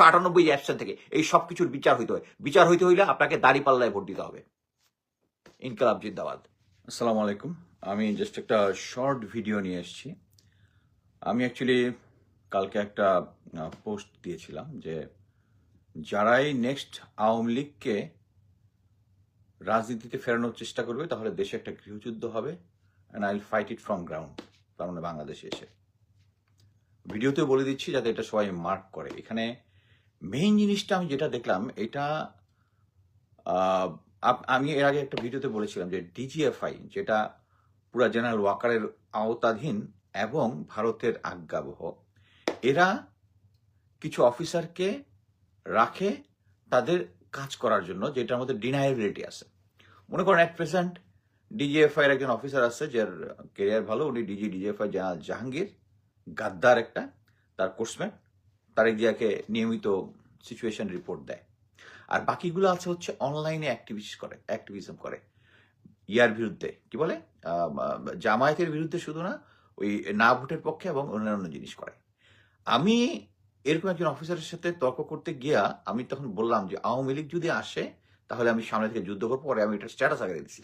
চারশো আটানব্বই অ্যাবসেন্ট থেকে এই সব কিছুর বিচার হইতে হয়। বিচার হইতে হইলে আপনাকে দাড়ি পাল্লায় ভোট দিতে হবে। ইনকালাব জিন্দাবাদ। আসসালামু আলাইকুম। আমি জাস্ট একটা শর্ট ভিডিও নিয়ে এসেছি। আমি অ্যাকচুয়ালি কালকে একটা পোস্ট দিয়েছিলাম যে যারাই নেক্সট আওয়ামী লীগকে রাজনীতিতে ফেরানোর চেষ্টা করবে, তাহলে দেশে একটা গৃহযুদ্ধ হবে and I will fight it from ground তার মানে বাংলাদেশে এসে। ভিডিওতে বলে দিচ্ছি যাতে এটা সবাই মার্ক করে। এখানে মেইন জিনিসটা আমি যেটা দেখলাম, এটা আমি এর আগে একটা ভিডিওতে বলেছিলাম যে ডিজিএফআই যেটা পুরা জেনারেল ওয়াকারের আওতাধীন এবং ভারতের আজ্ঞাবহ, এরা কিছু অফিসারকে রাখে তাদের কাজ করার জন্য, যেটার মধ্যে ডিনায়াবিলিটি আছে। মনে করেন এক প্রেজেন্ট ডিজিএফআই এর একজন অফিসার আছে, যার কেরিয়ার ভালো, উনি ডিজি ডিজিএফআই জাহাঙ্গীর গাদ্দার একটা, তার কোর্সমেট তারেক জিয়াকে নিয়মিত সিচুয়েশন রিপোর্ট দেয়। আর বাকিগুলো আছে হচ্ছে অনলাইনে অ্যাক্টিভিস্ট করে অ্যাক্টিভিজম করে। ইয়ার বিরুদ্ধে, কি বলে? জামায়াতের বিরুদ্ধে শুধু না, ওই না ভোটের পক্ষে এবং অন্যান্য জিনিস করে। আমি এরকম একজন অফিসারের সাথে তর্ক করতে গিয়া আমি তখন বললাম যে, আওয়ামী লীগ যদি আসে, তাহলে আমি সামনে থেকে যুদ্ধ করব, পরে আমি এটা স্ট্যাটাস আগে দিচ্ছি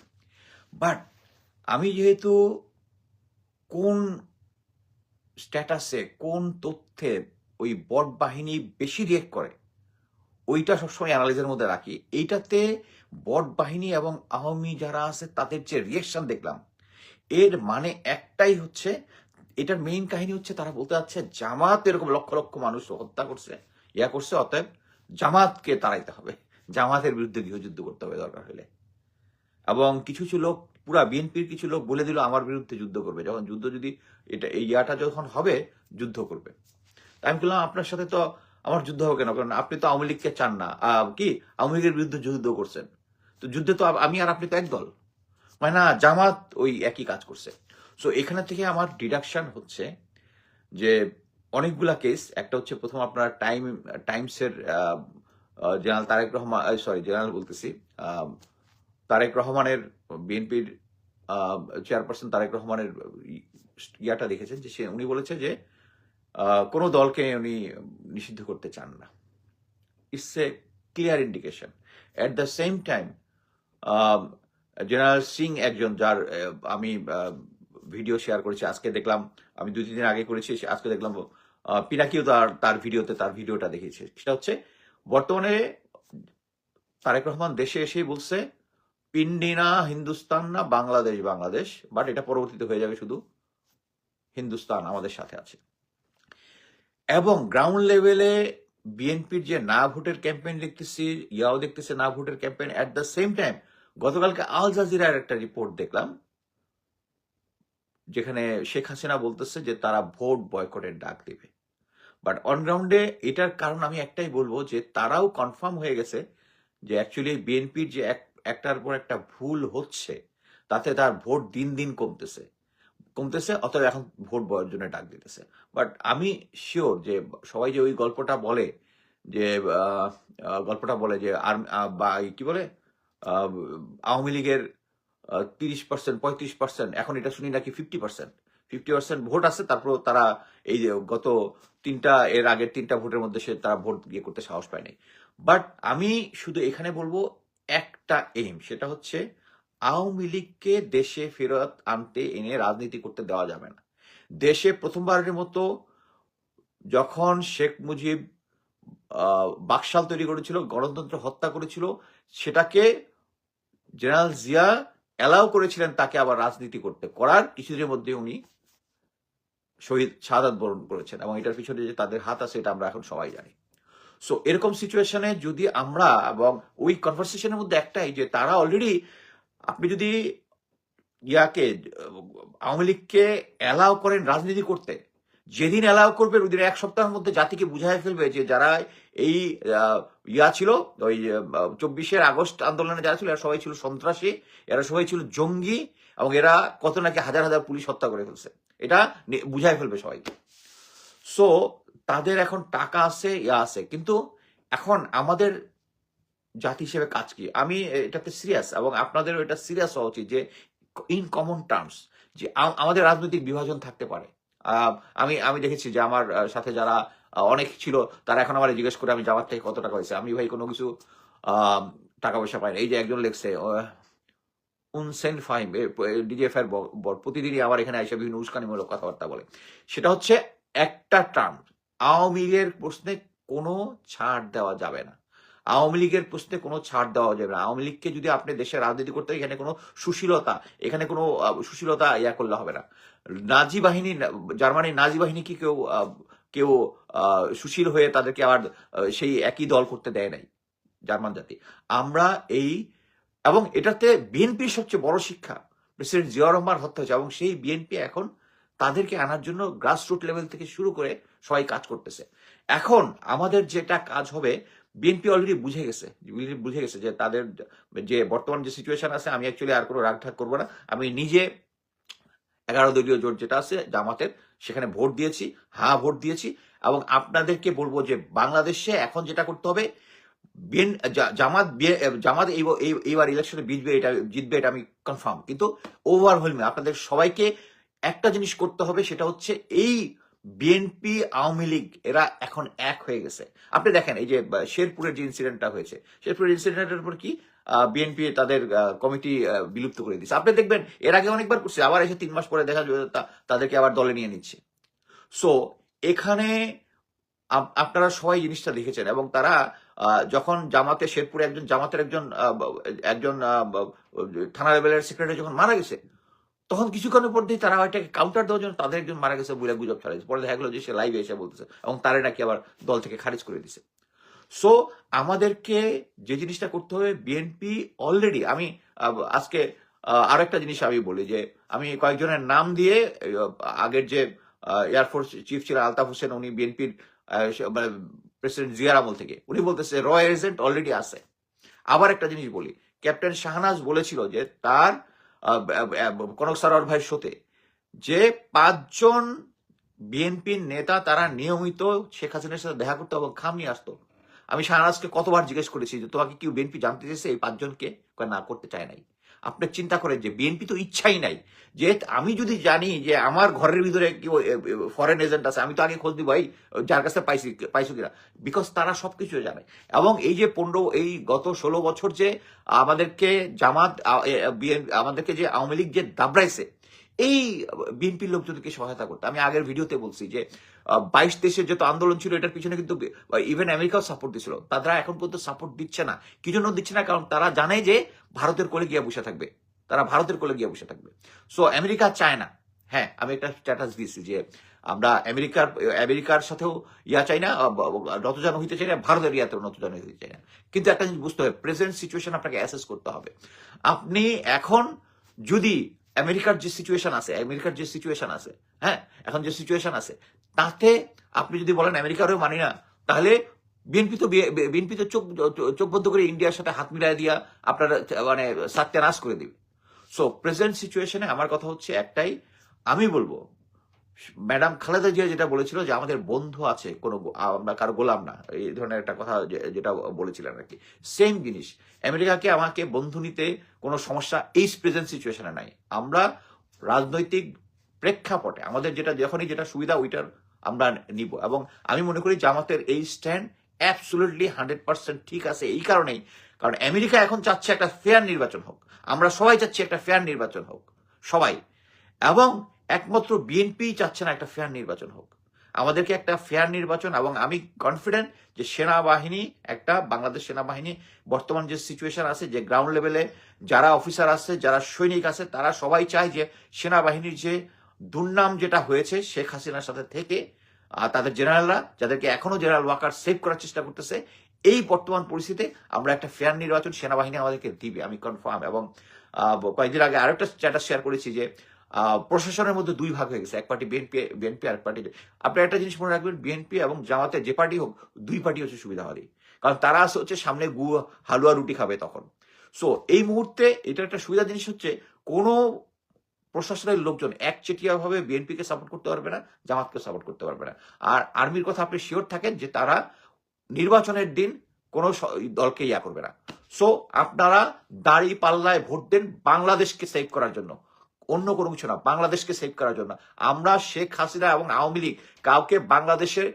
বাট আমি যেহেতু কোন স্ট্যাটাসে কোন তথ্যে ওই বট বাহিনী বেশি রিয়েক্ট করে। ওইটা সবসময় অ্যানালাইজের মধ্যে রাখি। এইটাতে বট বাহিনী এবং আওয়ামী যারা আছে, তাদের যে রিয়েকশন দেখলাম, এর মানে একটাই হচ্ছে, এটার মেইন কাহিনী হচ্ছে তারা বলতে যাচ্ছে, জামাত এরকম লক্ষ লক্ষ মানুষ হত্যা করছে, ইয়া করছে, অতএব জামাতকে তাড়াইতে হবে। জামাতের বিরুদ্ধে গৃহযুদ্ধ করতে হবে দরকার হলে। এবং কিছু কিছু লোক, পুরা বিএনপির কিছু লোক বলে দিল, আমার বিরুদ্ধে যুদ্ধ করবে। যখন যুদ্ধ যদি এটা এই ইয়াটা যখন হবে, যুদ্ধ করবে। আমি বললাম, আপনার সাথে তো আমার যুদ্ধ হবে কেন? কারণ আপনি তো আওয়ামী লীগকে চান না। কি? আওয়ামী লীগের বিরুদ্ধে যুদ্ধ করছেন। তো যুদ্ধে তো আমি আর আপনি তো এক দল মানে না জামাত ওই একই কাজ করছে। সো এখানে থেকে আমার ডিডাকশন হচ্ছে যে অনেকগুলা কেস একটা হচ্ছে প্রথম আপনার টাইম টাইমসের general Tarek Rahman sorry general বলতেছি। তারেক রহমানের বিএনপির চেয়ারপারসন তারেক রহমানের ইয়াটা দেখেছেন যে সে, উনি বলেছে যে কোনো দলকে উনি নিষিদ্ধ করতে চান না। It's a clear indication at the same time general Singh একজন যার আমি ভিডিও শেয়ার করেছি, আজকে দেখলাম, আমি দুই, তিন দিন আগে করেছি আজকে দেখলাম পিনাকিও তার তার ভিডিওতে তার ভিডিওটা দেখিয়েছে। সেটা হচ্ছে, বর্তমানে তারেক রহমান দেশে এসেই বলছে পিন্ডি না, হিন্দুস্তান না, বাংলাদেশ বাংলাদেশ। বাট এটা পরবর্তীতে হয়ে যাবে শুধু হিন্দুস্তান, আমাদের সাথে আছে। এবং গ্রাউন্ড লেভেলে বিএনপির যে না ভোটের ক্যাম্পেইন দেখতেছি ইয়াও দেখতেছে না ভোটের campaign at the same time গতকালকে আল জাজিরার একটা রিপোর্ট দেখলাম, যেখানে শেখ হাসিনা বলতেছে যে তারা ভোট বয়কটের ডাক দেবে। বাট অন গ্রাউন্ডে এটার কারণ আমি একটাই বলব যে তারাও কনফার্ম হয়ে গেছে যে অ্যাকচুয়ালি বিএনপির যে এক- একটার পর একটা ভুল হচ্ছে, তাতে তার ভোট দিন দিন কমতেছে। কমতেছে, অতএব এখন ভোট বর্জনের ডাক দিতেছে। বাট আমি শিওর যে সবাই যে ওই গল্পটা বলে, যে গল্পটা বলে যে আর বা কি বলে আওয়ামী লীগের তিরিশ পার্সেন্ট পঁয়ত্রিশ পার্সেন্ট এখন এটা শুনি নাকি fifty percent fifty percent vote আছে তারপর তারা এই যে গত তিনটা, এর আগের তিনটা ভোটের মধ্যে সে তারা ভোট ইয়ে করতে সাহস পায় নাই। বাট আমি শুধু এখানে বলব একটা এইম সেটা হচ্ছে আওয়ামী লীগকে দেশে ফেরত আনতে এনে রাজনীতি করতে দেওয়া যাবে না। দেশে প্রথমবারের মতো যখন শেখ মুজিব বাকশাল তৈরি করেছিল, গণতন্ত্র হত্যা করেছিল, সেটাকে জেনারেল জিয়া অ্যালাউ করেছিলেন তাকে আবার রাজনীতি করতে। করার কিছুদিনের মধ্যে উনি শহীদ শাহাদ বরণ করেছেন এবং এটার পিছনে যে তাদের হাত আছে এটা আমরা এখন সবাই জানি। সো এরকম সিচুয়েশনে যদি আমরা এবং ওই কনভারসেশনের মধ্যে একটাই যে তারা অলরেডি আপনি যদি ইয়াকে, আওয়ামী লীগকে অ্যালাউ করেন রাজনীতি করতে, যেদিন অ্যালাউ করবে ওই দিন এক সপ্তাহের মধ্যে জাতিকে বুঝাই ফেলবে যে যারা এই ইয়া ছিল, ওই চব্বিশের আগস্ট আন্দোলনে যারা ছিল, এরা সবাই ছিল সন্ত্রাসী, এরা সবাই ছিল জঙ্গি এবং এরা কত নাকি হাজার হাজার পুলিশ হত্যা করে ফেলছে। এটা বুঝাই ফেলবে সবাইকে। সো তাদের এখন টাকা আছে, ইয়া আছে। কিন্তু এখন আমাদের জাতি হিসেবে কাজ কি? আমি এটাতে সিরিয়াস এবং আপনাদেরও এটা সিরিয়াস হওয়া উচিত যে ইন কমন টার্মস যে আমাদের রাজনৈতিক বিভাজন থাকতে পারে। আমি আমি দেখেছি যে আমার সাথে যারা অনেক ছিল, তারা এখন আমার জিজ্ঞেস করে আমি জামাত থেকে কত টাকা হয়েছে। আমি ভাই কোনো কিছু টাকা পয়সা পাই না এই যে একজন লেখছে উনসেন ফাইম ডিজিএফআর প্রতিদিনই আমার এখানে এসে বিভিন্ন উস্কানিমূলক কথাবার্তা বলে। সেটা হচ্ছে একটা টার্ম আওয়ামী লীগের প্রশ্নে কোনো ছাড় দেওয়া যাবে না। আওয়ামী লীগের প্রশ্নে কোনো ছাড় দেওয়া যাবে না। আওয়ামী লীগকে যদি আপনি দেশে রাজনীতি করতে এখানে কোনো সুশীলতা, এখানে কোনো সুশীলতা ইয়া করলে হবে না। নাজি বাহিনী, জার্মানির নাজি বাহিনী কি কেউ কেউ সুশীল হয়ে তাদেরকে আবার সেই একই দল করতে দেয় নাই, জার্মান জাতি? আমরা এই, এবং এটাতে বিএনপির সবচেয়ে বড় শিক্ষা, প্রেসিডেন্ট জিয়া রহমান হত্যা হয়েছে, এবং সেই বিএনপি এখন তাদেরকে আনার জন্য গ্রাসরুট লেভেল থেকে শুরু করে সবাই কাজ করতেছে। এখন আমাদের যেটা কাজ হবে বিএনপি অলরেডি বুঝে গেছে বুঝে গেছে যে তাদের যে বর্তমান যে সিচুয়েশন আছে, আমি অ্যাকচুয়ালি আর কোনো রাগঢাক করব না। আমি নিজে এগারো দলীয় জোট যেটা আছে, জামাতের, সেখানে ভোট দিয়েছি হ্যাঁ ভোট দিয়েছি এবং আপনাদেরকে বলব যে বাংলাদেশে এখন যেটা করতে হবে জামাত জামাত এই, এই- এইবার ইলেকশনে জিতবে, এটা জিতবে, এটা আমি কনফার্ম কিন্তু ওভারহোলমে আপনাদের সবাইকে একটা জিনিস করতে হবে, সেটা হচ্ছে এই বিএনপি আওয়ামী লীগ, এরা এখন এক হয়ে গেছে। আপনি দেখেন, এই যে শেরপুরের যে ইনসিডেন্টটা হয়েছে, শেরপুরের ইনসিডেন্টের উপর কি বিএনপি তাদের কমিটি বিলুপ্ত করে দিচ্ছে আপনি দেখবেন, এর আগে অনেকবার করছে, আবার এসে তিন মাস পরে দেখা যাবে তাদেরকে আবার দলে নিয়ে নিচ্ছে। সো এখানে আপনারা সবাই জিনিসটা দেখেছেন এবং তারা যখন জামাতে, শেরপুরে একজন, জামাতের একজন একজন থানা লেভেলের সেক্রেটারি যখন মারা গেছে তখন কিছুক্ষণের পরতেই তারা এটাকে কাউন্টার দেওয়ার জন্য তাদের একজন মারা গেছে বলে গুজব ছড়াইছে পরে দেখা গেলো যে সে লাইভে এসে বলতেছে এবং তারা নাকি আবার দল থেকে খারিজ করে দিছে। সো আমাদেরকে যে জিনিসটা করতে হবে বিএনপি অলরেডি আমি আজকে আরও একটা জিনিস আমি বলি যে, আমি কয়েকজনের নাম দিয়ে আগের যে এয়ারফোর্স চিফ ছিলেন আলতাফ হোসেন, উনি বিএনপির মানে প্রেসিডেন্ট জিয়ার আমল থেকে। উনি বলতেছে র এজেন্ট অলরেডি আছে। আবার একটা জিনিস বলি ক্যাপ্টেন শাহনাজ বলেছিল যে, তার কনক সারোয়ার ভাইয়ের শোতে যে পাঁচজন বিএনপির নেতা তারা নিয়মিত শেখ হাসিনার সাথে দেখা করতো এবং খাম নিয়ে আসতো। আমি শাহনাজকে কতবার জিজ্ঞেস করেছি যে, তোমাকে কি বিএনপি জানতে চেয়েছে এই পাঁচজনকে? না, করতে চায় নাই। আপনি চিন্তা করেন যে বিএনপি তো ইচ্ছাই নাই। যে আমি যদি জানি যে, আমার ঘরের ভিতরে কি ফরেন এজেন্ট আছে, আমি তো আগে খোঁজ দিব ভাই যার কাছে পাইছি, পাইছো কিনা? বিকজ তারা সবকিছু জানে। এবং এই যে পনেরো, এই গত ষোলো বছর যে আমাদেরকে জামাত আমাদেরকে যে আওয়ামী লীগ যে দাবড়াইছে, এই বিএনপির লোক লোকজনকে সহায়তা করতে। আমি আগের ভিডিওতে বলছি যে বাইশ দেশের যত আন্দোলন ছিল, এটার পিছনে কিন্তু ইভেন আমেরিকাও সাপোর্ট দিছিল। তারা এখন পর্যন্ত সাপোর্ট দিচ্ছে না। কি জন্য দিচ্ছে না? কারণ তারা জানে যে ভারতের কোলে গিয়ে বসে থাকবে। তারা ভারতের কোলে গিয়ে বসে থাকবে। সো আমেরিকা চায় না। হ্যাঁ আমি একটা স্ট্যাটাস দিয়েছি যে আমরা আমেরিকার আমেরিকার সাথেও ইয়া চাই না নতজান হইতে চাই না, ভারতের ইয়াতেও নতজান হইতে চাই না। কিন্তু একটা জিনিস বুঝতে হবে প্রেজেন্ট সিচুয়েশন আপনাকে অ্যাসেস করতে হবে। আপনি এখন যদি আমেরিকার যে সিচুয়েশন আছে, আমেরিকার যে সিচুয়েশন আছে হ্যাঁ এখন যে সিচুয়েশন আছে তাতে আপনি যদি বলেন আমেরিকারও মানি না, তাহলে বিএনপি তো বিএনপি তো চোখ চোখ বন্ধ করে ইন্ডিয়ার সাথে হাত মিলাই দিয়া আপনার মানে সত্যানাশ করে দিবে। সো প্রেজেন্ট সিচুয়েশনে আমার কথা হচ্ছে একটাই, আমি বলব, ম্যাডাম খালেদা জিয়া যেটা বলেছিল যে আমাদের বন্ধু আছে, কোনো আমরা কারও গোলাম না, এই ধরনের একটা কথা যেটা বলেছিলেন আর কি। সেম জিনিস, আমেরিকাকে আমাকে বন্ধু নিতে কোনো সমস্যা এই প্রেজেন্ট সিচুয়েশনে নাই। আমরা রাজনৈতিক প্রেক্ষাপটে, আমাদের যেটা, যখনই যেটা সুবিধা, ওইটার আমরা নিব। এবং আমি মনে করি জামাতের এই স্ট্যান্ড অ্যাবসুলুটলি হান্ড্রেড পার্সেন্ট ঠিক আছে এই কারণেই। কারণ আমেরিকা এখন চাচ্ছে একটা ফেয়ার নির্বাচন হোক। আমরা সবাই চাচ্ছি একটা ফেয়ার নির্বাচন হোক। সবাই। এবং একমাত্র বিএনপি চাচ্ছে না একটা ফেয়ার নির্বাচন হোক। আমাদেরকে একটা ফেয়ার নির্বাচন এবং আমি কনফিডেন্ট যে সেনাবাহিনী, একটা বাংলাদেশ সেনাবাহিনী, বর্তমান যে সিচুয়েশন আছে, যে গ্রাউন্ড লেভেলে যারা অফিসার আছে, যারা সৈনিক আছে, তারা সবাই চায় যে সেনাবাহিনীর যে দুর্নাম যেটা হয়েছে শেখ হাসিনার সাথে থেকে তাদের জেনারেলরা, যাদেরকে এখনও জেনারেল ওয়াকার সেভ করার চেষ্টা করতেছে, এই বর্তমান পরিস্থিতিতে আমরা একটা ফেয়ার নির্বাচন সেনাবাহিনী আমাদেরকে দিবে, আমি কনফার্ম এবং কয়েকদিন আগে আরেকটা স্ট্যাটাস শেয়ার করেছি যে প্রশাসনের মধ্যে দুই ভাগ হয়ে গেছে, এক পার্টি বিএনপি বিএনপি আর এক পার্টি আপনি একটা জিনিস মনে রাখবেন বিএনপি এবং জামাতে যে পার্টি হোক, দুই পার্টি হচ্ছে সুবিধাবাদী, কারণ তারা হচ্ছে সামনে গু হালুয়া রুটি খাবে তখন। সো এই মুহূর্তে এটা একটা সুবিধা জিনিস হচ্ছে, কোনো প্রশাসনের লোকজন একচেটিয়া ভাবে বিএনপিকে সাপোর্ট করতে পারবে না জামাতকে সাপোর্ট করতে পারবে না। আর আর্মির কথা আপনি শিওর থাকেন যে তারা নির্বাচনের দিন কোনো দলকে ইয়া করবে না। সো আপনারা দাড়ি পাল্লায় ভোট দেন বাংলাদেশকে সেভ করার জন্য। অন্য কোনো কিছু না, বাংলাদেশকে সেভ করার জন্য। আমরা শেখ হাসিনা এবং আওয়ামী লীগ কাউকে বাংলাদেশের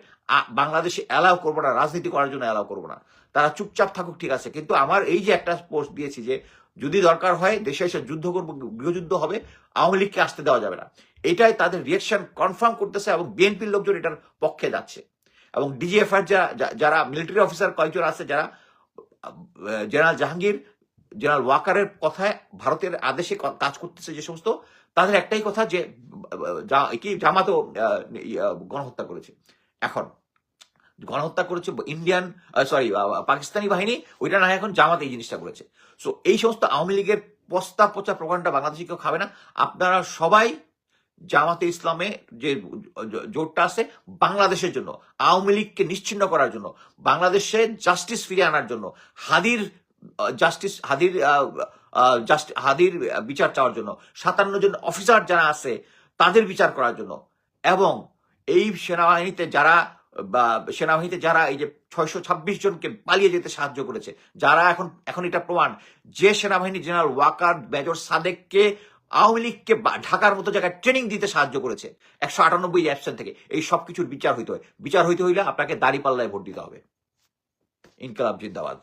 বাংলাদেশে অ্যালাউ করব না, রাজনীতি করার জন্য অ্যালাউ করব না। তারা চুপচাপ থাকুক, ঠিক আছে। কিন্তু আমার এই যে একটা পোস্ট দিয়েছি যে যদি দরকার হয়, দেশে এসে যুদ্ধ করব, গৃহযুদ্ধ হবে, আওয়ামী লীগকে আসতে দেওয়া যাবে না। এটাই তাদের রিয়েকশন কনফার্ম করতেছে এবং বিএনপির লোকজন এটার পক্ষে যাচ্ছে। এবং ডিজিএফআর যারা মিলিটারি অফিসার কয়েকজন আছে, যারা জেনারেল জাহাঙ্গীর জেনারেল ওয়াকারের কথায় ভারতের আদেশে কাজ করতেছে যে সমস্ত, তাদের একটাই কথা যে কি জামাতও গণহত্যা করেছে। এখন গণহত্যা করেছে ইন্ডিয়ান সরি পাকিস্তানি বাহিনী, ওইটা না এখন জামাত এই জিনিসটা করেছে। সো এই সমস্ত আওয়ামী লীগের পস্তা পচা প্রোগ্রামটা বাংলাদেশে কেউ খাবে না। আপনারা সবাই জামাতে ইসলামে যে জোটটা আছে, বাংলাদেশের জন্য, আওয়ামী লীগকে নিশ্চিন্ন করার জন্য, বাংলাদেশে জাস্টিস ফিরিয়ে আনার জন্য, হাদির জাস্টিস হাদির হাদির বিচার চাওয়ার জন্য, সাতান্ন জন অফিসার যারা আছে, তাদের বিচার করার জন্য, এবং এই সেনাবাহিনীতে যারা বা সেনাবাহিনীতে যারা এই যে ছয়শো ছাব্বিশ জনকে পালিয়ে যেতে সাহায্য করেছে, যারা এখন এখন এটা প্রমাণ যে সেনাবাহিনী জেনারেল ওয়াকার মেজর সাদেককে, আওয়ামী লীগকে ঢাকার মতো জায়গায় ট্রেনিং দিতে সাহায্য করেছে, একশো আটানব্বই অ্যাবসেন্ট থেকে। এই সব কিছুর বিচার হইতে হয়। বিচার হইতে হইলে আপনাকে দাড়ি পাল্লায় ভোট দিতে হবে। ইনকালাব জিন্দাবাদ।